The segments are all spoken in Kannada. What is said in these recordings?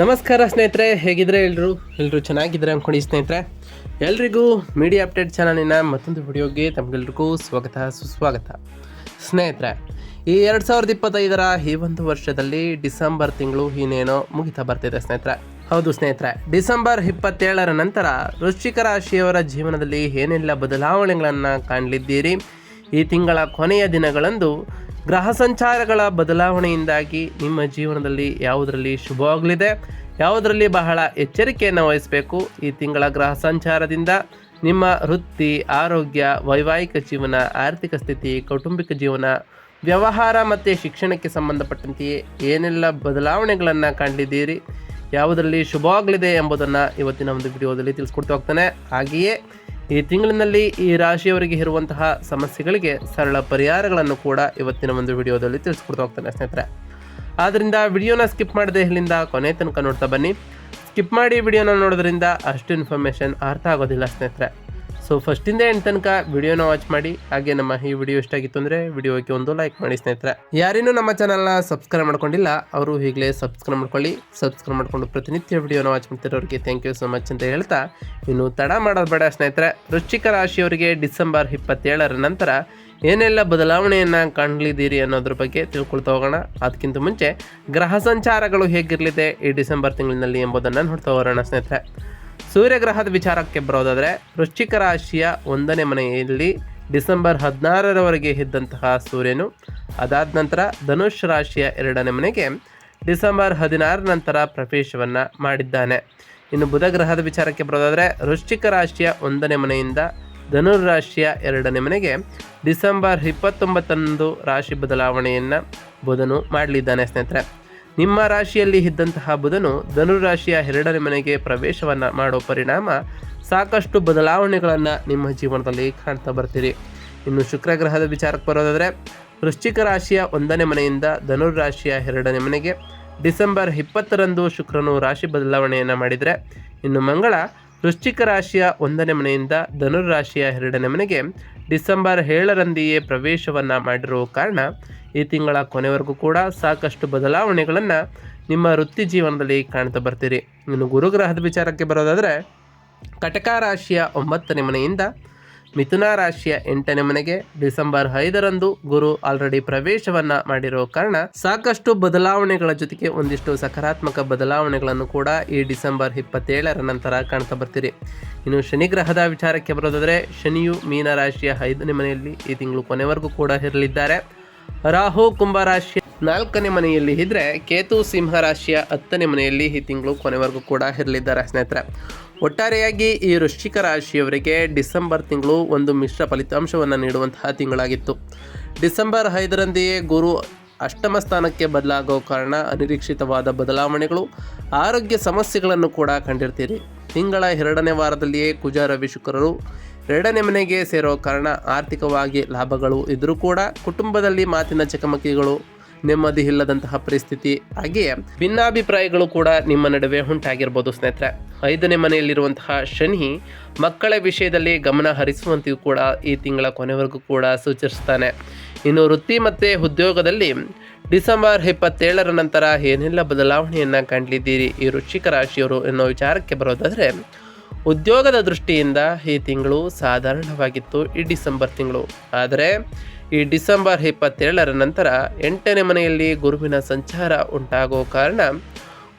ನಮಸ್ಕಾರ ಸ್ನೇಹಿತರೆ ಹೇಗಿದ್ರೆ ಎಲ್ಲರೂ ಎಲ್ಲರೂ ಚೆನ್ನಾಗಿದ್ರೆ ಅಂದ್ಕೊಂಡು ಸ್ನೇಹಿತರೆ. ಎಲ್ರಿಗೂ ಮೀಡಿಯಾ ಅಪ್ಡೇಟ್ ಚಾನಲಿನ ಮತ್ತೊಂದು ವಿಡಿಯೋಗೆ ತಮಗೆಲ್ರಿಗೂ ಸ್ವಾಗತ, ಸುಸ್ವಾಗತ. ಸ್ನೇಹಿತರೆ, ಈ ಎರಡು ಸಾವಿರದ ಇಪ್ಪತ್ತೈದರ ಈ ಒಂದು ವರ್ಷದಲ್ಲಿ ಡಿಸೆಂಬರ್ ತಿಂಗಳು ಇನ್ನೇನೋ ಮುಗಿತಾ ಬರ್ತಿದೆ ಸ್ನೇಹಿತರೆ. ಹೌದು ಸ್ನೇಹಿತರೆ, ಡಿಸೆಂಬರ್ ಇಪ್ಪತ್ತೇಳರ ನಂತರ ವೃಶ್ಚಿಕ ರಾಶಿಯವರ ಜೀವನದಲ್ಲಿ ಏನೆಲ್ಲ ಬದಲಾವಣೆಗಳನ್ನು ಕಾಣಲಿದ್ದೀರಿ? ಈ ತಿಂಗಳ ಕೊನೆಯ ದಿನಗಳಂದು ಗ್ರಹ ಸಂಚಾರಗಳ ಬದಲಾವಣೆಯಿಂದಾಗಿ ನಿಮ್ಮ ಜೀವನದಲ್ಲಿ ಯಾವುದರಲ್ಲಿ ಶುಭವಾಗಲಿದೆ, ಯಾವುದರಲ್ಲಿ ಬಹಳ ಎಚ್ಚರಿಕೆಯನ್ನು ವಹಿಸಬೇಕು, ಈ ತಿಂಗಳ ಗ್ರಹ ಸಂಚಾರದಿಂದ ನಿಮ್ಮ ವೃತ್ತಿ, ಆರೋಗ್ಯ, ವೈವಾಹಿಕ ಜೀವನ, ಆರ್ಥಿಕ ಸ್ಥಿತಿ, ಕೌಟುಂಬಿಕ ಜೀವನ, ವ್ಯವಹಾರ ಮತ್ತು ಶಿಕ್ಷಣಕ್ಕೆ ಸಂಬಂಧಪಟ್ಟಂತೆಯೇ ಏನೆಲ್ಲ ಬದಲಾವಣೆಗಳನ್ನು ಕಂಡಿದ್ದೀರಿ, ಯಾವುದರಲ್ಲಿ ಶುಭವಾಗಲಿದೆ ಎಂಬುದನ್ನು ಇವತ್ತಿನ ಒಂದು ವಿಡಿಯೋದಲ್ಲಿ ತಿಳಿಸ್ಕೊಡ್ತಾ ಹೋಗ್ತಾನೆ. ಹಾಗೆಯೇ ಈ ತಿಂಗಳಿನಲ್ಲಿ ಈ ರಾಶಿಯವರಿಗೆ ಇರುವಂತಹ ಸಮಸ್ಯೆಗಳಿಗೆ ಸರಳ ಪರಿಹಾರಗಳನ್ನು ಕೂಡ ಇವತ್ತಿನ ಒಂದು ವಿಡಿಯೋದಲ್ಲಿ ತಿಳಿಸ್ಕೊಡ್ತಾ ಹೋಗ್ತಾನೆ ಸ್ನೇಹಿತರೆ. ಆದ್ದರಿಂದ ವಿಡಿಯೋನ ಸ್ಕಿಪ್ ಮಾಡದೆ ಇಲ್ಲಿಂದ ಕೊನೆ ತನಕ ನೋಡ್ತಾ ಬನ್ನಿ. ಸ್ಕಿಪ್ ಮಾಡಿ ವಿಡಿಯೋನ ನೋಡೋದ್ರಿಂದ ಅಷ್ಟು ಇನ್ಫಾರ್ಮೇಷನ್ ಅರ್ಥ ಆಗೋದಿಲ್ಲ ಸ್ನೇಹಿತರೆ. ಸೊ ಫಸ್ಟಿಂದ ಎಂಡ್ ತನಕ ವಿಡಿಯೋನ ವಾಚ್ ಮಾಡಿ, ಹಾಗೆ ನಮ್ಮ ಈ ವಿಡಿಯೋ ಇಷ್ಟ ಆಗಿತ್ತು ಅಂದರೆ ವಿಡಿಯೋಕ್ಕೆ ಒಂದು ಲೈಕ್ ಮಾಡಿ ಸ್ನೇಹಿತರೆ. ಯಾರೇನೂ ನಮ್ಮ ಚಾನಲ್ನ ಸಬ್ಸ್ಕ್ರೈಬ್ ಮಾಡ್ಕೊಂಡಿಲ್ಲ, ಅವರು ಈಗಲೇ ಸಬ್ಸ್ಕ್ರೈಬ್ ಮಾಡ್ಕೊಳ್ಳಿ. ಸಬ್ಸ್ಕ್ರೈಬ್ ಮಾಡ್ಕೊಂಡು ಪ್ರತಿನಿತ್ಯ ವಿಡಿಯೋನ ವಾಚ್ ಮಾಡ್ತಿರೋರಿಗೆ ಥ್ಯಾಂಕ್ ಯು ಸೊ ಮಚ್ ಅಂತ ಹೇಳ್ತಾ, ಇನ್ನು ತಡ ಮಾಡೋದು ಬೇಡ ಸ್ನೇಹಿತರೆ. ವೃಶ್ಚಿಕ ರಾಶಿಯವರಿಗೆ ಡಿಸೆಂಬರ್ ಇಪ್ಪತ್ತೇಳರ ನಂತರ ಏನೆಲ್ಲ ಬದಲಾವಣೆಯನ್ನು ಕಾಣಲಿದ್ದೀರಿ ಅನ್ನೋದ್ರ ಬಗ್ಗೆ ತಿಳ್ಕೊಳ್ತಾ ಹೋಗೋಣ. ಅದಕ್ಕಿಂತ ಮುಂಚೆ ಗ್ರಹ ಸಂಚಾರಗಳು ಹೇಗಿರಲಿದೆ ಈ ಡಿಸೆಂಬರ್ ತಿಂಗಳಿನಲ್ಲಿ ಎಂಬುದನ್ನು ನೋಡ್ತಾ ಹೋಗೋಣ ಸ್ನೇಹಿತರೆ. ಸೂರ್ಯಗ್ರಹದ ವಿಚಾರಕ್ಕೆ ಬರೋದಾದರೆ, ವೃಶ್ಚಿಕ ರಾಶಿಯ ಒಂದನೇ ಮನೆಯಲ್ಲಿ ಡಿಸೆಂಬರ್ ಹದಿನಾರರವರೆಗೆ ಇದ್ದಂತಹ ಸೂರ್ಯನು, ಅದಾದ ನಂತರ ಧನುಷ್ ರಾಶಿಯ ಎರಡನೇ ಮನೆಗೆ ಡಿಸೆಂಬರ್ ಹದಿನಾರ ನಂತರ ಪ್ರವೇಶವನ್ನು ಮಾಡಿದ್ದಾನೆ. ಇನ್ನು ಬುಧ ಗ್ರಹದ ವಿಚಾರಕ್ಕೆ ಬರೋದಾದರೆ, ವೃಶ್ಚಿಕ ರಾಶಿಯ ಒಂದನೇ ಮನೆಯಿಂದ ಧನುರ್ ರಾಶಿಯ ಎರಡನೇ ಮನೆಗೆ ಡಿಸೆಂಬರ್ ಇಪ್ಪತ್ತೊಂಬತ್ತರಂದು ರಾಶಿ ಬದಲಾವಣೆಯನ್ನು ಬುಧನು ಮಾಡಲಿದ್ದಾನೆ ಸ್ನೇಹಿತರೆ. ನಿಮ್ಮ ರಾಶಿಯಲ್ಲಿ ಇದ್ದಂತಹ ಬುಧನು ಧನುರಾಶಿಯ ಎರಡನೇ ಮನೆಗೆ ಪ್ರವೇಶವನ್ನು ಮಾಡೋ ಪರಿಣಾಮ ಸಾಕಷ್ಟು ಬದಲಾವಣೆಗಳನ್ನು ನಿಮ್ಮ ಜೀವನದಲ್ಲಿ ಕಾಣ್ತಾ ಬರ್ತೀರಿ. ಇನ್ನು ಶುಕ್ರ ಗ್ರಹದ ವಿಚಾರಕ್ಕೆ ಬರೋದಾದರೆ, ವೃಶ್ಚಿಕ ರಾಶಿಯ ಒಂದನೇ ಮನೆಯಿಂದ ಧನುರಾಶಿಯ ಎರಡನೇ ಮನೆಗೆ ಡಿಸೆಂಬರ್ ಇಪ್ಪತ್ತರಂದು ಶುಕ್ರನು ರಾಶಿ ಬದಲಾವಣೆಯನ್ನು ಮಾಡಿದರೆ, ಇನ್ನು ಮಂಗಳ ವೃಶ್ಚಿಕ ರಾಶಿಯ ಒಂದನೇ ಮನೆಯಿಂದ ಧನುರಾಶಿಯ ಎರಡನೇ ಮನೆಗೆ ಡಿಸೆಂಬರ್ ಏಳರಂದೆಯೇ ಪ್ರವೇಶವನ್ನು ಮಾಡಿರುವ ಕಾರಣ ಈ ತಿಂಗಳ ಕೊನೆವರೆಗೂ ಕೂಡ ಸಾಕಷ್ಟು ಬದಲಾವಣೆಗಳನ್ನು ನಿಮ್ಮ ವೃತ್ತಿ ಜೀವನದಲ್ಲಿ ಕಾಣ್ತಾ ಬರ್ತೀರಿ. ಇನ್ನು ಗುರುಗ್ರಹದ ವಿಚಾರಕ್ಕೆ ಬರೋದಾದರೆ, ಕಟಕ ರಾಶಿಯ ಒಂಬತ್ತನೇ ಮನೆಯಿಂದ ಮಿಥುನ ರಾಶಿಯ ಎಂಟನೇ ಮನೆಗೆ ಡಿಸೆಂಬರ್ ಐದರಂದು ಗುರು ಆಲ್ರೆಡಿ ಪ್ರವೇಶವನ್ನ ಮಾಡಿರೋ ಕಾರಣ ಸಾಕಷ್ಟು ಬದಲಾವಣೆಗಳ ಜೊತೆಗೆ ಒಂದಿಷ್ಟು ಸಕಾರಾತ್ಮಕ ಬದಲಾವಣೆಗಳನ್ನು ಕೂಡ ಈ ಡಿಸೆಂಬರ್ ಇಪ್ಪತ್ತೇಳರ ನಂತರ ಕಾಣ್ತಾ ಬರ್ತೀರಿ. ಇನ್ನು ಶನಿ ಗ್ರಹದ ವಿಚಾರಕ್ಕೆ ಬರೋದಾದರೆ, ಶನಿಯು ಮೀನ ರಾಶಿಯ ಐದನೇ ಮನೆಯಲ್ಲಿ ಈ ತಿಂಗಳು ಕೊನೆವರೆಗೂ ಕೂಡ ಇರಲಿದ್ದಾರೆ. ರಾಹು ಕುಂಭ ರಾಶಿಯ ನಾಲ್ಕನೇ ಮನೆಯಲ್ಲಿ ಇದ್ರೆ ಕೇತು ಸಿಂಹ ರಾಶಿಯ ಹತ್ತನೇ ಮನೆಯಲ್ಲಿ ಈ ತಿಂಗಳು ಕೊನೆವರೆಗೂ ಕೂಡ ಇರಲಿದ್ದಾರೆ ಸ್ನೇಹಿತರೆ. ಒಟ್ಟಾರೆಯಾಗಿ ಈ ವೃಶ್ಚಿಕ ರಾಶಿಯವರಿಗೆ ಡಿಸೆಂಬರ್ ತಿಂಗಳು ಒಂದು ಮಿಶ್ರ ಫಲಿತಾಂಶವನ್ನು ನೀಡುವಂತಹ ತಿಂಗಳಾಗಿತ್ತು. ಡಿಸೆಂಬರ್ ಐದರಂದೆಯೇ ಗುರು ಅಷ್ಟಮ ಸ್ಥಾನಕ್ಕೆ ಬದಲಾಗೋ ಕಾರಣ ಅನಿರೀಕ್ಷಿತವಾದ ಬದಲಾವಣೆಗಳು, ಆರೋಗ್ಯ ಸಮಸ್ಯೆಗಳನ್ನು ಕೂಡ ಕಂಡಿರ್ತೀರಿ. ತಿಂಗಳ ಎರಡನೇ ವಾರದಲ್ಲಿಯೇ ಕುಜ ರವಿ ಶುಕ್ರರು ಎರಡನೇ ಮನೆಗೆ ಸೇರೋ ಕಾರಣ ಆರ್ಥಿಕವಾಗಿ ಲಾಭಗಳು ಇದ್ದರೂ ಕೂಡ ಕುಟುಂಬದಲ್ಲಿ ಮಾತಿನ ಚಕಮಕಿಗಳು, ನೆಮ್ಮದಿ ಇಲ್ಲದಂತಹ ಪರಿಸ್ಥಿತಿ, ಹಾಗೆಯೇ ಭಿನ್ನಾಭಿಪ್ರಾಯಗಳು ಕೂಡ ನಿಮ್ಮ ನಡುವೆ ಉಂಟಾಗಿರ್ಬೋದು ಸ್ನೇಹಿತರೆ. ಐದನೇ ಮನೆಯಲ್ಲಿರುವಂತಹ ಶನಿ ಮಕ್ಕಳ ವಿಷಯದಲ್ಲಿ ಗಮನ ಹರಿಸುವಂತೆಯೂ ಕೂಡ ಈ ತಿಂಗಳ ಕೊನೆವರೆಗೂ ಕೂಡ ಸೂಚಿಸ್ತಾನೆ. ಇನ್ನು ವೃತ್ತಿ ಮತ್ತು ಉದ್ಯೋಗದಲ್ಲಿ ಡಿಸೆಂಬರ್ ಇಪ್ಪತ್ತೇಳರ ನಂತರ ಏನೆಲ್ಲ ಬದಲಾವಣೆಯನ್ನು ಕಂಡಿದ್ದೀರಿ? ಈ ವೃಶ್ಚಿಕ ರಾಶಿಯವರು ಎನ್ನುವ ವಿಚಾರಕ್ಕೆ ಬರೋದಾದರೆ ಉದ್ಯೋಗದ ದೃಷ್ಟಿಯಿಂದ ಈ ತಿಂಗಳು ಸಾಧಾರಣವಾಗಿತ್ತು ಈ ಡಿಸೆಂಬರ್ ತಿಂಗಳು. ಆದರೆ ಈ ಡಿಸೆಂಬರ್ ಇಪ್ಪತ್ತೇಳರ ನಂತರ ಎಂಟನೇ ಮನೆಯಲ್ಲಿ ಗುರುವಿನ ಸಂಚಾರ ಉಂಟಾಗೋ ಕಾರಣ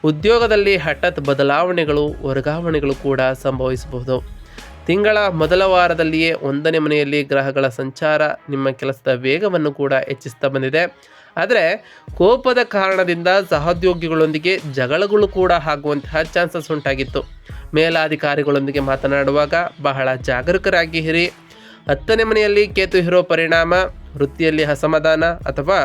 ಉದ್ಯೋಗದಲ್ಲಿ ಹಠಾತ್ ಬದಲಾವಣೆಗಳು, ವರ್ಗಾವಣೆಗಳು ಕೂಡ ಸಂಭವಿಸಬಹುದು. ತಿಂಗಳ ಮೊದಲ ವಾರದಲ್ಲಿಯೇ ಒಂದನೇ ಮನೆಯಲ್ಲಿ ಗ್ರಹಗಳ ಸಂಚಾರ ನಿಮ್ಮ ಕೆಲಸದ ವೇಗವನ್ನು ಕೂಡ ಹೆಚ್ಚಿಸ್ತಾ ಬಂದಿದೆ. ಆದರೆ ಕೋಪದ ಕಾರಣದಿಂದ ಸಹೋದ್ಯೋಗಿಗಳೊಂದಿಗೆ ಜಗಳಗಳು ಕೂಡ ಆಗುವಂತಹ ಚಾನ್ಸಸ್ ಉಂಟಾಗಿತ್ತು. ಮೇಲಾಧಿಕಾರಿಗಳೊಂದಿಗೆ ಮಾತನಾಡುವಾಗ ಬಹಳ ಜಾಗರೂಕರಾಗಿ ಇರಿ. ಹತ್ತನೇ ಮನೆಯಲ್ಲಿ ಕೇತು ಇರೋ ಪರಿಣಾಮ, ವೃತ್ತಿಯಲ್ಲಿ ಅಸಮಾಧಾನ ಅಥವಾ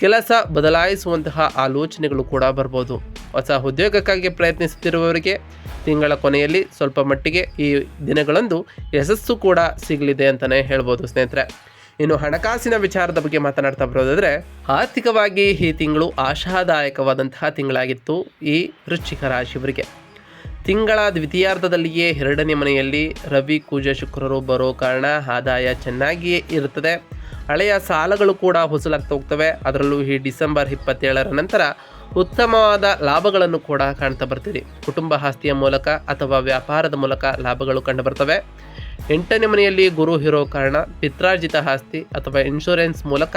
ಕೆಲಸ ಬದಲಾಯಿಸುವಂತಹ ಆಲೋಚನೆಗಳು ಕೂಡ ಬರ್ಬೋದು. ಹೊಸ ಉದ್ಯೋಗಕ್ಕಾಗಿ ಪ್ರಯತ್ನಿಸುತ್ತಿರುವವರಿಗೆ ತಿಂಗಳ ಕೊನೆಯಲ್ಲಿ ಸ್ವಲ್ಪ ಮಟ್ಟಿಗೆ ಈ ದಿನಗಳಂದು ಯಶಸ್ಸು ಕೂಡ ಸಿಗಲಿದೆ ಅಂತಲೇ ಹೇಳ್ಬೋದು ಸ್ನೇಹಿತರೆ. ಇನ್ನು ಹಣಕಾಸಿನ ವಿಚಾರದ ಬಗ್ಗೆ ಮಾತನಾಡ್ತಾ ಬರೋದಾದರೆ, ಆರ್ಥಿಕವಾಗಿ ಈ ತಿಂಗಳು ಆಶಾದಾಯಕವಾದಂತಹ ತಿಂಗಳಾಗಿತ್ತು ಈ ವೃಶ್ಚಿಕ ರಾಶಿಯವರಿಗೆ. ತಿಂಗಳ ದ್ವಿತೀಯಾರ್ಧದಲ್ಲಿಯೇ ಎರಡನೇ ಮನೆಯಲ್ಲಿ ರವಿ ಕೂಜ ಶುಕ್ರರು ಬರೋ ಕಾರಣ ಆದಾಯ ಚೆನ್ನಾಗಿಯೇ ಇರುತ್ತದೆ. ಹಳೆಯ ಸಾಲಗಳು ಕೂಡ ಹೊಸಲಾಗ್ತಾ ಹೋಗ್ತವೆ. ಅದರಲ್ಲೂ ಈ ಡಿಸೆಂಬರ್ ಇಪ್ಪತ್ತೇಳರ ನಂತರ ಉತ್ತಮವಾದ ಲಾಭಗಳನ್ನು ಕೂಡ ಕಾಣ್ತಾ ಬರ್ತೀರಿ ಕುಟುಂಬ ಆಸ್ತಿಯ ಮೂಲಕ ಅಥವಾ ವ್ಯಾಪಾರದ ಮೂಲಕ ಲಾಭಗಳು ಕಂಡುಬರ್ತವೆ ಎಂಟನೇ ಮನೆಯಲ್ಲಿ ಗುರು ಇರೋ ಕಾರಣ ಪಿತ್ರಾರ್ಜಿತ ಆಸ್ತಿ ಅಥವಾ ಇನ್ಶೂರೆನ್ಸ್ ಮೂಲಕ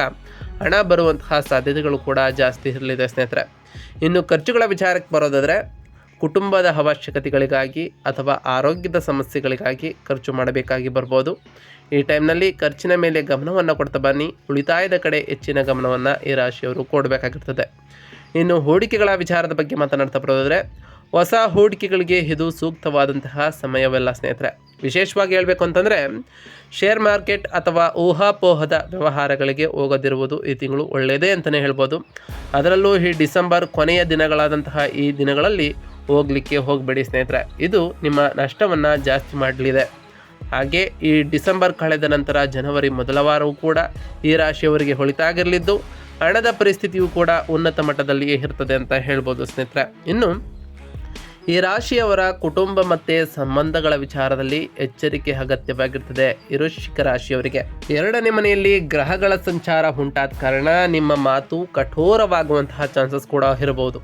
ಹಣ ಬರುವಂತಹ ಸಾಧ್ಯತೆಗಳು ಕೂಡ ಜಾಸ್ತಿ ಇರಲಿದೆ ಸ್ನೇಹಿತರೆ. ಇನ್ನು ಖರ್ಚುಗಳ ವಿಚಾರಕ್ಕೆ ಬರೋದಾದರೆ ಕುಟುಂಬದ ಅವಶ್ಯಕತೆಗಳಿಗಾಗಿ ಅಥವಾ ಆರೋಗ್ಯದ ಸಮಸ್ಯೆಗಳಿಗಾಗಿ ಖರ್ಚು ಮಾಡಬೇಕಾಗಿ ಬರ್ಬೋದು. ಈ ಟೈಮ್ನಲ್ಲಿ ಖರ್ಚಿನ ಮೇಲೆ ಗಮನವನ್ನು ಕೊಡ್ತಾ ಬನ್ನಿ. ಉಳಿತಾಯದ ಕಡೆ ಹೆಚ್ಚಿನ ಗಮನವನ್ನು ಈ ರಾಶಿಯವರು ಕೊಡಬೇಕಾಗಿರ್ತದೆ. ಇನ್ನು ಹೂಡಿಕೆಗಳ ವಿಚಾರದ ಬಗ್ಗೆ ಮಾತನಾಡ್ತಾ ಬರೋದಾದರೆ, ಹೊಸ ಹೂಡಿಕೆಗಳಿಗೆ ಇದು ಸೂಕ್ತವಾದಂತಹ ಸಮಯವೆಲ್ಲ ಸ್ನೇಹಿತರೆ. ವಿಶೇಷವಾಗಿ ಹೇಳಬೇಕು ಅಂತಂದರೆ ಶೇರ್ ಮಾರ್ಕೆಟ್ ಅಥವಾ ಊಹಾಪೋಹದ ವ್ಯವಹಾರಗಳಿಗೆ ಹೋಗದಿರುವುದು ಈ ತಿಂಗಳು ಒಳ್ಳೆಯದೇ ಅಂತಲೇ ಹೇಳ್ಬೋದು. ಅದರಲ್ಲೂ ಈ ಡಿಸೆಂಬರ್ ಕೊನೆಯ ದಿನಗಳಾದಂತಹ ಈ ದಿನಗಳಲ್ಲಿ ಹೋಗಲಿಕ್ಕೆ ಹೋಗಬೇಡಿ ಸ್ನೇಹಿತರೆ. ಇದು ನಿಮ್ಮ ನಷ್ಟವನ್ನು ಜಾಸ್ತಿ ಮಾಡಲಿದೆ. ಹಾಗೆ ಈ ಡಿಸೆಂಬರ್ ಕಳೆದ ನಂತರ ಜನವರಿ ಮೊದಲ ವಾರವೂ ಕೂಡ ಈ ರಾಶಿಯವರಿಗೆ ಹೊಳಿತಾಗಿರಲಿದ್ದು, ಹಣದ ಪರಿಸ್ಥಿತಿಯು ಕೂಡ ಉನ್ನತ ಮಟ್ಟದಲ್ಲಿಯೇ ಇರ್ತದೆ ಅಂತ ಹೇಳ್ಬೋದು ಸ್ನೇಹಿತರೆ. ಇನ್ನು ಈ ರಾಶಿಯವರ ಕುಟುಂಬ ಮತ್ತು ಸಂಬಂಧಗಳ ವಿಚಾರದಲ್ಲಿ ಎಚ್ಚರಿಕೆ ಅಗತ್ಯವಾಗಿರ್ತದೆ ವೃಶ್ಚಿಕ ರಾಶಿಯವರಿಗೆ. ಎರಡನೇ ಮನೆಯಲ್ಲಿ ಗ್ರಹಗಳ ಸಂಚಾರ ಉಂಟಾದ ಕಾರಣ ನಿಮ್ಮ ಮಾತು ಕಠೋರವಾಗುವಂತಹ ಚಾನ್ಸಸ್ ಕೂಡ ಇರಬಹುದು.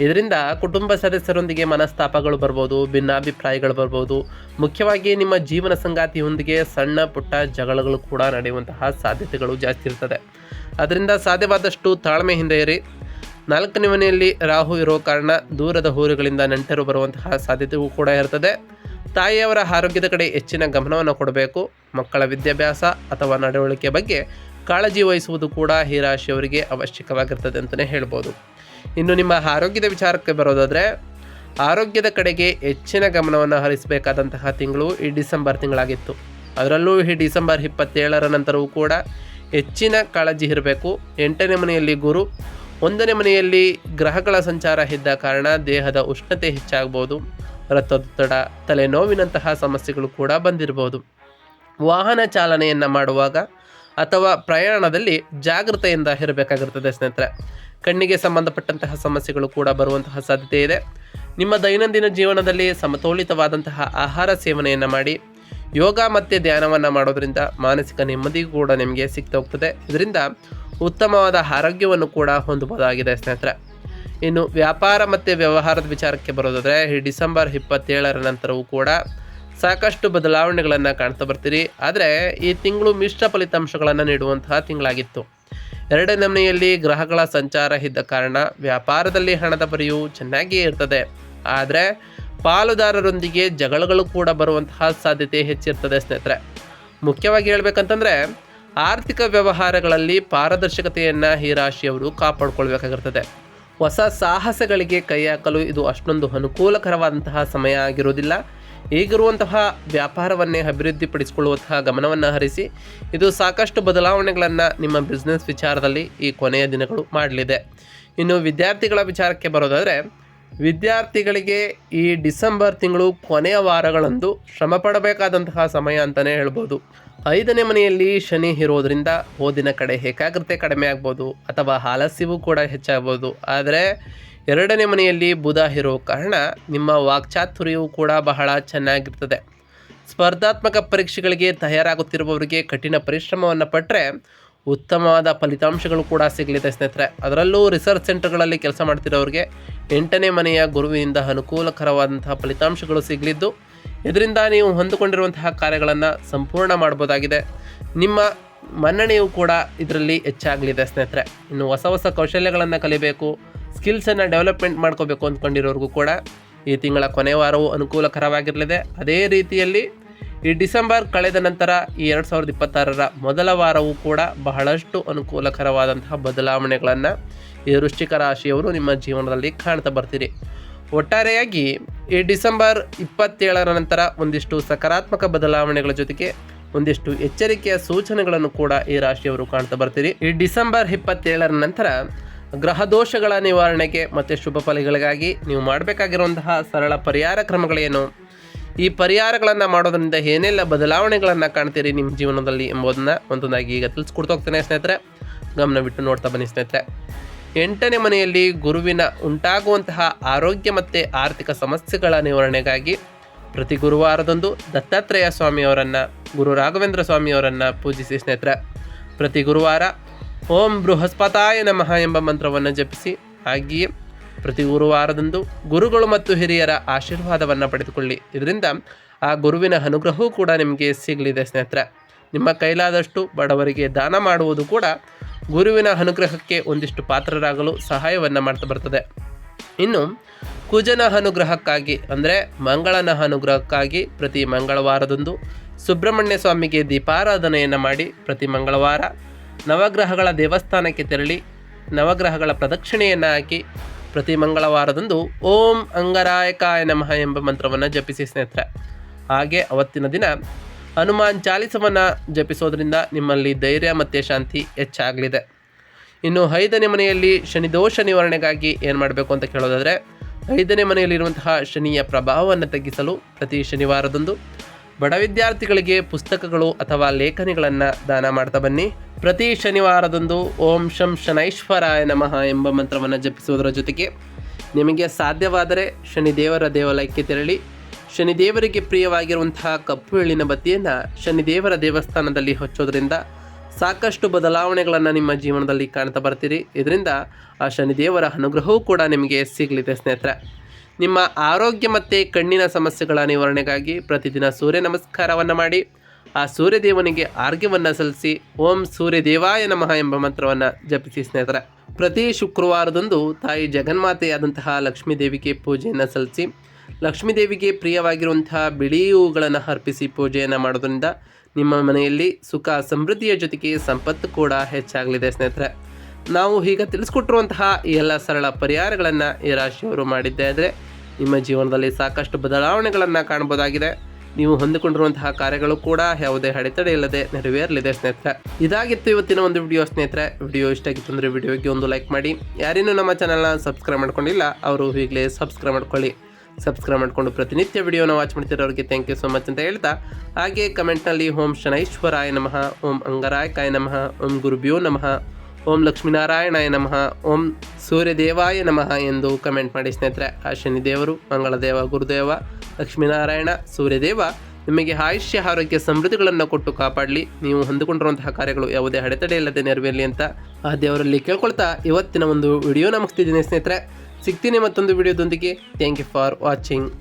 ಇದರಿಂದ ಕುಟುಂಬ ಸದಸ್ಯರೊಂದಿಗೆ ಮನಸ್ತಾಪಗಳು ಬರ್ಬೋದು, ಭಿನ್ನಾಭಿಪ್ರಾಯಗಳು ಬರ್ಬೋದು. ಮುಖ್ಯವಾಗಿ ನಿಮ್ಮ ಜೀವನ ಸಂಗಾತಿಯೊಂದಿಗೆ ಸಣ್ಣ ಪುಟ್ಟ ಜಗಳಗಳು ಕೂಡ ನಡೆಯುವಂತಹ ಸಾಧ್ಯತೆಗಳು ಜಾಸ್ತಿ ಇರ್ತದೆ. ಅದರಿಂದ ಸಾಧ್ಯವಾದಷ್ಟು ತಾಳ್ಮೆಯಿಂದ ಇರಿ. ನಾಲ್ಕನೇ ಮನೆಯಲ್ಲಿ ರಾಹು ಇರೋ ಕಾರಣ ದೂರದ ಊರುಗಳಿಂದ ನೆಂಟರು ಬರುವಂತಹ ಸಾಧ್ಯತೆಯೂ ಕೂಡ ಇರ್ತದೆ. ತಾಯಿಯವರ ಆರೋಗ್ಯದ ಕಡೆ ಹೆಚ್ಚಿನ ಗಮನವನ್ನು ಕೊಡಬೇಕು. ಮಕ್ಕಳ ವಿದ್ಯಾಭ್ಯಾಸ ಅಥವಾ ನಡವಳಿಕೆ ಬಗ್ಗೆ ಕಾಳಜಿ ವಹಿಸುವುದು ಕೂಡ ಈ ರಾಶಿಯವರಿಗೆ ಅವಶ್ಯಕವಾಗಿರ್ತದೆ ಅಂತಲೇ ಹೇಳ್ಬೋದು. ಇನ್ನು ನಿಮ್ಮ ಆರೋಗ್ಯದ ವಿಚಾರಕ್ಕೆ ಬರೋದಾದರೆ, ಆರೋಗ್ಯದ ಕಡೆಗೆ ಹೆಚ್ಚಿನ ಗಮನವನ್ನು ಹರಿಸಬೇಕಾದಂತಹ ತಿಂಗಳು ಈ ಡಿಸೆಂಬರ್ ತಿಂಗಳಾಗಿತ್ತು. ಅದರಲ್ಲೂ ಈ ಡಿಸೆಂಬರ್ ಇಪ್ಪತ್ತೇಳರ ನಂತರವೂ ಕೂಡ ಹೆಚ್ಚಿನ ಕಾಳಜಿ ಇರಬೇಕು. ಎಂಟನೇ ಮನೆಯಲ್ಲಿ ಗುರು, ಒಂದನೇ ಮನೆಯಲ್ಲಿ ಗ್ರಹಗಳ ಸಂಚಾರ ಇದ್ದ ಕಾರಣ ದೇಹದ ಉಷ್ಣತೆ ಹೆಚ್ಚಾಗ್ಬೋದು ರಕ್ತದೊತ್ತಡ, ತಲೆನೋವಿನಂತಹ ಸಮಸ್ಯೆಗಳು ಕೂಡ ಬಂದಿರಬಹುದು. ವಾಹನ ಚಾಲನೆಯನ್ನು ಮಾಡುವಾಗ ಅಥವಾ ಪ್ರಯಾಣದಲ್ಲಿ ಜಾಗೃತೆಯಿಂದ ಇರಬೇಕಾಗಿರ್ತದೆ ಸ್ನೇಹಿತರೆ. ಕಣ್ಣಿಗೆ ಸಂಬಂಧಪಟ್ಟಂತಹ ಸಮಸ್ಯೆಗಳು ಕೂಡ ಬರುವಂತಹ ಸಾಧ್ಯತೆ ಇದೆ. ನಿಮ್ಮ ದೈನಂದಿನ ಜೀವನದಲ್ಲಿ ಸಮತೋಲಿತವಾದಂತಹ ಆಹಾರ ಸೇವನೆಯನ್ನು ಮಾಡಿ, ಯೋಗ ಮತ್ತು ಧ್ಯಾನವನ್ನು ಮಾಡೋದರಿಂದ ಮಾನಸಿಕ ನೆಮ್ಮದಿ ಕೂಡ ನಿಮಗೆ ಸಿಗ್ತಾ ಹೋಗ್ತದೆ. ಇದರಿಂದ ಉತ್ತಮವಾದ ಆರೋಗ್ಯವನ್ನು ಕೂಡ ಹೊಂದಬಹುದಾಗಿದೆ ಸ್ನೇಹಿತರೆ. ಇನ್ನು ವ್ಯಾಪಾರ ಮತ್ತು ವ್ಯವಹಾರದ ವಿಚಾರಕ್ಕೆ ಬರೋದಾದರೆ, ಈ ಡಿಸೆಂಬರ್ ಇಪ್ಪತ್ತೇಳರ ನಂತರವೂ ಕೂಡ ಸಾಕಷ್ಟು ಬದಲಾವಣೆಗಳನ್ನು ಕಾಣ್ತಾ ಬರ್ತೀರಿ. ಆದರೆ ಈ ತಿಂಗಳು ಮಿಶ್ರ ಫಲಿತಾಂಶಗಳನ್ನು ನೀಡುವಂತಹ ತಿಂಗಳಾಗಿತ್ತು. ಎರಡನೇ ಮನೆಯಲ್ಲಿ ಗ್ರಹಗಳ ಸಂಚಾರ ಇದ್ದ ಕಾರಣ ವ್ಯಾಪಾರದಲ್ಲಿ ಹಣದ ಬರಿಯು ಚೆನ್ನಾಗಿಯೇ ಇರ್ತದೆ. ಆದರೆ ಪಾಲುದಾರರೊಂದಿಗೆ ಜಗಳಗಳು ಕೂಡ ಬರುವಂತಹ ಸಾಧ್ಯತೆ ಹೆಚ್ಚಿರ್ತದೆ ಸ್ನೇಹಿತರೆ. ಮುಖ್ಯವಾಗಿ ಹೇಳ್ಬೇಕಂತಂದರೆ ಆರ್ಥಿಕ ವ್ಯವಹಾರಗಳಲ್ಲಿ ಪಾರದರ್ಶಕತೆಯನ್ನು ಈ ರಾಶಿಯವರು ಕಾಪಾಡಿಕೊಳ್ಬೇಕಾಗಿರ್ತದೆ. ಹೊಸ ಸಾಹಸಗಳಿಗೆ ಕೈ ಹಾಕಲು ಇದು ಅಷ್ಟೊಂದು ಅನುಕೂಲಕರವಾದಂತಹ ಸಮಯ ಆಗಿರೋದಿಲ್ಲ. ಈಗಿರುವಂತಹ ವ್ಯಾಪಾರವನ್ನೇ ಅಭಿವೃದ್ಧಿಪಡಿಸಿಕೊಳ್ಳುವಂತಹ ಗಮನವನ್ನು ಹರಿಸಿ ಇದು ಸಾಕಷ್ಟು ಬದಲಾವಣೆಗಳನ್ನು ನಿಮ್ಮ ಬಿಸ್ನೆಸ್ ವಿಚಾರದಲ್ಲಿ ಈ ಕೊನೆಯ ದಿನಗಳು ಮಾಡಲಿದೆ. ಇನ್ನು ವಿದ್ಯಾರ್ಥಿಗಳ ವಿಚಾರಕ್ಕೆ ಬರೋದಾದರೆ, ವಿದ್ಯಾರ್ಥಿಗಳಿಗೆ ಈ ಡಿಸೆಂಬರ್ ತಿಂಗಳು ಕೊನೆಯ ವಾರಗಳಂದು ಶ್ರಮ ಪಡಬೇಕಾದಂತಹ ಸಮಯ ಅಂತಲೇ ಹೇಳ್ಬೋದು. ಐದನೇ ಮನೆಯಲ್ಲಿ ಶನಿ ಇರೋದರಿಂದ ಓದಿನ ಕಡೆ ಏಕಾಗ್ರತೆ ಕಡಿಮೆ ಆಗ್ಬೋದು, ಅಥವಾ ಆಲಸ್ಯವೂ ಕೂಡ ಹೆಚ್ಚಾಗ್ಬೋದು. ಆದರೆ ಎರಡನೇ ಮನೆಯಲ್ಲಿ ಬುಧ ಇರೋ ಕಾರಣ ನಿಮ್ಮ ವಾಕ್ಚಾತುರ್ಯವು ಕೂಡ ಬಹಳ ಚೆನ್ನಾಗಿರ್ತದೆ. ಸ್ಪರ್ಧಾತ್ಮಕ ಪರೀಕ್ಷೆಗಳಿಗೆ ತಯಾರಾಗುತ್ತಿರುವವರಿಗೆ ಕಠಿಣ ಪರಿಶ್ರಮವನ್ನು ಪಟ್ಟರೆ ಉತ್ತಮವಾದ ಫಲಿತಾಂಶಗಳು ಕೂಡ ಸಿಗಲಿದೆ ಸ್ನೇಹಿತರೆ. ಅದರಲ್ಲೂ ರಿಸರ್ಚ್ ಸೆಂಟರ್ಗಳಲ್ಲಿ ಕೆಲಸ ಮಾಡ್ತಿರೋರಿಗೆ ಎಂಟನೇ ಮನೆಯ ಗುರುವಿನಿಂದ ಅನುಕೂಲಕರವಾದಂತಹ ಫಲಿತಾಂಶಗಳು ಸಿಗಲಿದ್ದು, ಇದರಿಂದ ನೀವು ಹೊಂದಿಕೊಂಡಿರುವಂತಹ ಕಾರ್ಯಗಳನ್ನು ಸಂಪೂರ್ಣ ಮಾಡ್ಬೋದಾಗಿದೆ. ನಿಮ್ಮ ಮನ್ನಣೆಯು ಕೂಡ ಇದರಲ್ಲಿ ಹೆಚ್ಚಾಗಲಿದೆ ಸ್ನೇಹಿತರೆ. ಇನ್ನು ಹೊಸ ಹೊಸ ಕೌಶಲ್ಯಗಳನ್ನು ಕಲಿಬೇಕು ಸ್ಕಿಲ್ಸನ್ನು ಡೆವಲಪ್ಮೆಂಟ್ ಮಾಡ್ಕೋಬೇಕು ಅಂದ್ಕೊಂಡಿರೋರಿಗೂ ಕೂಡ ಈ ತಿಂಗಳ ಕೊನೆ ವಾರವು ಅನುಕೂಲಕರವಾಗಿರಲಿದೆ. ಅದೇ ರೀತಿಯಲ್ಲಿ ಈ ಡಿಸೆಂಬರ್ ಕಳೆದ ನಂತರ ಈ ಎರಡು ಸಾವಿರದ ಇಪ್ಪತ್ತಾರರ ಮೊದಲ ವಾರವೂ ಕೂಡ ಬಹಳಷ್ಟು ಅನುಕೂಲಕರವಾದಂತಹ ಬದಲಾವಣೆಗಳನ್ನು ಈ ವೃಶ್ಚಿಕ ರಾಶಿಯವರು ನಿಮ್ಮ ಜೀವನದಲ್ಲಿ ಕಾಣ್ತಾ ಬರ್ತೀರಿ. ಒಟ್ಟಾರೆಯಾಗಿ ಈ ಡಿಸೆಂಬರ್ ಇಪ್ಪತ್ತೇಳರ ನಂತರ ಒಂದಿಷ್ಟು ಸಕಾರಾತ್ಮಕ ಬದಲಾವಣೆಗಳ ಜೊತೆಗೆ ಒಂದಿಷ್ಟು ಎಚ್ಚರಿಕೆಯ ಸೂಚನೆಗಳನ್ನು ಕೂಡ ಈ ರಾಶಿಯವರು ಕಾಣ್ತಾ ಬರ್ತೀರಿ. ಈ ಡಿಸೆಂಬರ್ ಇಪ್ಪತ್ತೇಳರ ನಂತರ ಗ್ರಹ ದೋಷಗಳ ನಿವಾರಣೆಗೆ ಮತ್ತು ಶುಭ ಫಲಗಳಿಗಾಗಿ ನೀವು ಮಾಡಬೇಕಾಗಿರುವಂತಹ ಸರಳ ಪರಿಹಾರ ಕ್ರಮಗಳೇನು? ಈ ಪರಿಹಾರಗಳನ್ನು ಮಾಡೋದರಿಂದ ಏನೆಲ್ಲ ಬದಲಾವಣೆಗಳನ್ನು ಕಾಣ್ತೀರಿ ನಿಮ್ಮ ಜೀವನದಲ್ಲಿ ಎಂಬುದನ್ನು ಒಂದೊಂದಾಗಿ ಈಗ ತಿಳಿಸ್ಕೊಡ್ತಾ ಹೋಗ್ತೇನೆ ಸ್ನೇಹಿತರೆ. ಗಮನವಿಟ್ಟು ನೋಡ್ತಾ ಬನ್ನಿ ಸ್ನೇಹಿತರೆ. ಎಂಟನೇ ಮನೆಯಲ್ಲಿ ಗುರುವಿನ ಉಂಟಾಗುವಂತಹ ಆರೋಗ್ಯ ಮತ್ತು ಆರ್ಥಿಕ ಸಮಸ್ಯೆಗಳ ನಿವಾರಣೆಗಾಗಿ ಪ್ರತಿ ಗುರುವಾರದಂದು ದತ್ತಾತ್ರೇಯ ಸ್ವಾಮಿಯವರನ್ನು, ಗುರು ರಾಘವೇಂದ್ರ ಸ್ವಾಮಿಯವರನ್ನು ಪೂಜಿಸಿ ಸ್ನೇಹಿತರೆ. ಪ್ರತಿ ಗುರುವಾರ ಓಂ ಬೃಹಸ್ಪತಾಯ ನಮಃ ಎಂಬ ಮಂತ್ರವನ್ನು ಜಪಿಸಿ ಹಾಗೆಯೇ ಪ್ರತಿ ಗುರುವಾರದಂದು ಗುರುಗಳು ಮತ್ತು ಹಿರಿಯರ ಆಶೀರ್ವಾದವನ್ನು ಪಡೆದುಕೊಳ್ಳಿ. ಇದರಿಂದ ಆ ಗುರುವಿನ ಅನುಗ್ರಹವೂ ಕೂಡ ನಿಮಗೆ ಸಿಗಲಿದೆ ಸ್ನೇಹಿತರೆ. ನಿಮ್ಮ ಕೈಲಾದಷ್ಟು ಬಡವರಿಗೆ ದಾನ ಮಾಡುವುದು ಕೂಡ ಗುರುವಿನ ಅನುಗ್ರಹಕ್ಕೆ ಒಂದಿಷ್ಟು ಪಾತ್ರರಾಗಲು ಸಹಾಯವನ್ನು ಮಾಡ್ತಾ ಬರ್ತದೆ. ಇನ್ನು ಕುಜನ ಅನುಗ್ರಹಕ್ಕಾಗಿ ಅಂದರೆ ಮಂಗಳನ ಅನುಗ್ರಹಕ್ಕಾಗಿ ಪ್ರತಿ ಮಂಗಳವಾರದಂದು ಸುಬ್ರಹ್ಮಣ್ಯ ಸ್ವಾಮಿಗೆ ದೀಪಾರಾಧನೆಯನ್ನು ಮಾಡಿ ಪ್ರತಿ ಮಂಗಳವಾರ ನವಗ್ರಹಗಳ ದೇವಸ್ಥಾನಕ್ಕೆ ತೆರಳಿ ನವಗ್ರಹಗಳ ಪ್ರದಕ್ಷಿಣೆಯನ್ನು ಹಾಕಿ ಪ್ರತಿ ಮಂಗಳವಾರದಂದು ಓಂ ಅಂಗರಾಯಕಾಯ ನಮಃ ಎಂಬ ಮಂತ್ರವನ್ನು ಜಪಿಸಿ ಸ್ನೇಹಿತರೆ. ಹಾಗೆ ಅವತ್ತಿನ ದಿನ ಹನುಮಾನ್ ಚಾಲಿಸವನ್ನು ಜಪಿಸೋದರಿಂದ ನಿಮ್ಮಲ್ಲಿ ಧೈರ್ಯ ಮತ್ತು ಶಾಂತಿ ಹೆಚ್ಚಾಗಲಿದೆ. ಇನ್ನು ಐದನೇ ಮನೆಯಲ್ಲಿ ಶನಿದೋಷ ನಿವಾರಣೆಗಾಗಿ ಏನು ಮಾಡಬೇಕು ಅಂತ ಕೇಳೋದಾದರೆ, ಐದನೇ ಮನೆಯಲ್ಲಿರುವಂತಹ ಶನಿಯ ಪ್ರಭಾವವನ್ನು ತಗ್ಗಿಸಲು ಪ್ರತಿ ಶನಿವಾರದಂದು ಬಡ ವಿದ್ಯಾರ್ಥಿಗಳಿಗೆ ಪುಸ್ತಕಗಳು ಅಥವಾ ಲೇಖನಿಗಳನ್ನು ದಾನ ಮಾಡ್ತಾ ಬನ್ನಿ. ಪ್ರತಿ ಶನಿವಾರದಂದು ಓಂ ಶಂ ಶನೈಶ್ವರಾಯ ನಮಃ ಎಂಬ ಮಂತ್ರವನ್ನು ಜಪಿಸುವುದರ ಜೊತೆಗೆ ನಿಮಗೆ ಸಾಧ್ಯವಾದರೆ ಶನಿದೇವರ ದೇವಾಲಯಕ್ಕೆ ತೆರಳಿ, ಶನಿದೇವರಿಗೆ ಪ್ರಿಯವಾಗಿರುವಂತಹ ಕಪ್ಪು ಎಳ್ಳಿನ ಬತ್ತಿಯನ್ನು ಶನಿದೇವರ ದೇವಸ್ಥಾನದಲ್ಲಿ ಹಚ್ಚೋದ್ರಿಂದ ಸಾಕಷ್ಟು ಬದಲಾವಣೆಗಳನ್ನು ನಿಮ್ಮ ಜೀವನದಲ್ಲಿ ಕಾಣ್ತಾ ಬರ್ತೀರಿ. ಇದರಿಂದ ಆ ಶನಿದೇವರ ಅನುಗ್ರಹವೂ ಕೂಡ ನಿಮಗೆ ಸಿಗಲಿದೆ ಸ್ನೇಹಿತರೆ. ನಿಮ್ಮ ಆರೋಗ್ಯ ಮತ್ತು ಕಣ್ಣಿನ ಸಮಸ್ಯೆಗಳ ನಿವಾರಣೆಗಾಗಿ ಪ್ರತಿದಿನ ಸೂರ್ಯ ನಮಸ್ಕಾರವನ್ನು ಮಾಡಿ, ಆ ಸೂರ್ಯದೇವನಿಗೆ ಆರೋಗ್ಯವನ್ನು ಸಲ್ಲಿಸಿ, ಓಂ ಸೂರ್ಯದೇವಾಯ ನಮಃ ಎಂಬ ಮಂತ್ರವನ್ನು ಜಪಿಸಿ ಸ್ನೇಹಿತರೆ. ಪ್ರತಿ ಶುಕ್ರವಾರದಂದು ತಾಯಿ ಜಗನ್ಮಾತೆಯಾದಂತಹ ಲಕ್ಷ್ಮೀ ದೇವಿಗೆ ಪೂಜೆಯನ್ನು ಸಲ್ಲಿಸಿ ಲಕ್ಷ್ಮೀದೇವಿಗೆ ಪ್ರಿಯವಾಗಿರುವಂತಹ ಬಿಳಿ ಹೂಗಳನ್ನು ಅರ್ಪಿಸಿ ಪೂಜೆಯನ್ನು ಮಾಡೋದ್ರಿಂದ ನಿಮ್ಮ ಮನೆಯಲ್ಲಿ ಸುಖ ಸಮೃದ್ಧಿಯ ಜೊತೆಗೆ ಸಂಪತ್ತು ಕೂಡ ಹೆಚ್ಚಾಗಲಿದೆ ಸ್ನೇಹಿತರೆ. ನಾವು ಈಗ ತಿಳಿಸ್ಕೊಟ್ಟಿರುವಂತಹ ಎಲ್ಲ ಸರಳ ಪರಿಹಾರಗಳನ್ನು ಈ ರಾಶಿಯವರು ಮಾಡಿದ್ದೇ ಆದರೆ ನಿಮ್ಮ ಜೀವನದಲ್ಲಿ ಸಾಕಷ್ಟು ಬದಲಾವಣೆಗಳನ್ನು ಕಾಣಬಹುದಾಗಿದೆ. ನೀವು ಹೊಂದಿಕೊಂಡಿರುವಂತಹ ಕಾರ್ಯಗಳು ಕೂಡ ಯಾವುದೇ ಅಡೆತಡೆ ಇಲ್ಲದೆ ನೆರವೇರಲಿದೆ ಸ್ನೇಹಿತರೆ. ಇದಾಗಿತ್ತು ಇವತ್ತಿನ ಒಂದು ವಿಡಿಯೋ ಸ್ನೇಹಿತರೆ. ವಿಡಿಯೋ ಇಷ್ಟ ಆಗಿತ್ತು ಅಂದರೆ ವಿಡಿಯೋಗೆ ಒಂದು ಲೈಕ್ ಮಾಡಿ. ಯಾರೇನೂ ನಮ್ಮ ಚಾನಲ್ನ ಸಬ್ಸ್ಕ್ರೈಬ್ ಮಾಡ್ಕೊಂಡಿಲ್ಲ, ಅವರು ಈಗಲೇ ಸಬ್ಸ್ಕ್ರೈಬ್ ಮಾಡ್ಕೊಳ್ಳಿ. ಸಬ್ಸ್ಕ್ರೈಬ್ ಮಾಡಿಕೊಂಡು ಪ್ರತಿನಿತ್ಯ ವಿಡಿಯೋನ ವಾಚ್ ಮಾಡ್ತಿರೋರಿಗೆ ಥ್ಯಾಂಕ್ ಯು ಸೊ ಮಚ್ ಅಂತ ಹೇಳ್ತಾ. ಹಾಗೆ ಕಮೆಂಟ್ನಲ್ಲಿ ಓಂ ಶನೈಶ್ವರಾಯ ನಮಃ, ಓಂ ಅಂಗರಾಯಕಾಯ ನಮಃ, ಓಂ ಗುರುಭ್ಯೋ ನಮಃ. ಓಂ ಲಕ್ಷ್ಮೀನಾರಾಯಣಾಯ ನಮಃ, ಓಂ ಸೂರ್ಯದೇವಾಯ ನಮಃ ಎಂದು ಕಮೆಂಟ್ ಮಾಡಿ ಸ್ನೇಹಿತರೆ. ಆ ಶನಿದೇವರು ಮಂಗಳದೇವ, ಗುರುದೇವ, ಲಕ್ಷ್ಮೀನಾರಾಯಣ, ಸೂರ್ಯದೇವ, ನಿಮಗೆ ಆಯುಷ್ಯ, ಆರೋಗ್ಯ, ಸಮೃದ್ಧಿಗಳನ್ನು ಕೊಟ್ಟು ಕಾಪಾಡಲಿ. ನೀವು ಹೊಂದಿಕೊಂಡಿರುವಂತಹ ಕಾರ್ಯಗಳು ಯಾವುದೇ ಅಡೆತಡೆ ಇಲ್ಲದೆ ನೆರವೇರಲಿ ಅಂತ ಆ ದೇವರಲ್ಲಿ ಕೇಳ್ಕೊಳ್ತಾ ಇವತ್ತಿನ ಒಂದು ವಿಡಿಯೋ ಮುಗಿಸ್ತಿದ್ದೀನಿ ಸ್ನೇಹಿತರೆ. ಸಿಗ್ತೀನಿ ಮತ್ತೊಂದು ವಿಡಿಯೋದೊಂದಿಗೆ ಥ್ಯಾಂಕ್ ಯು ಫಾರ್ ವಾಚಿಂಗ್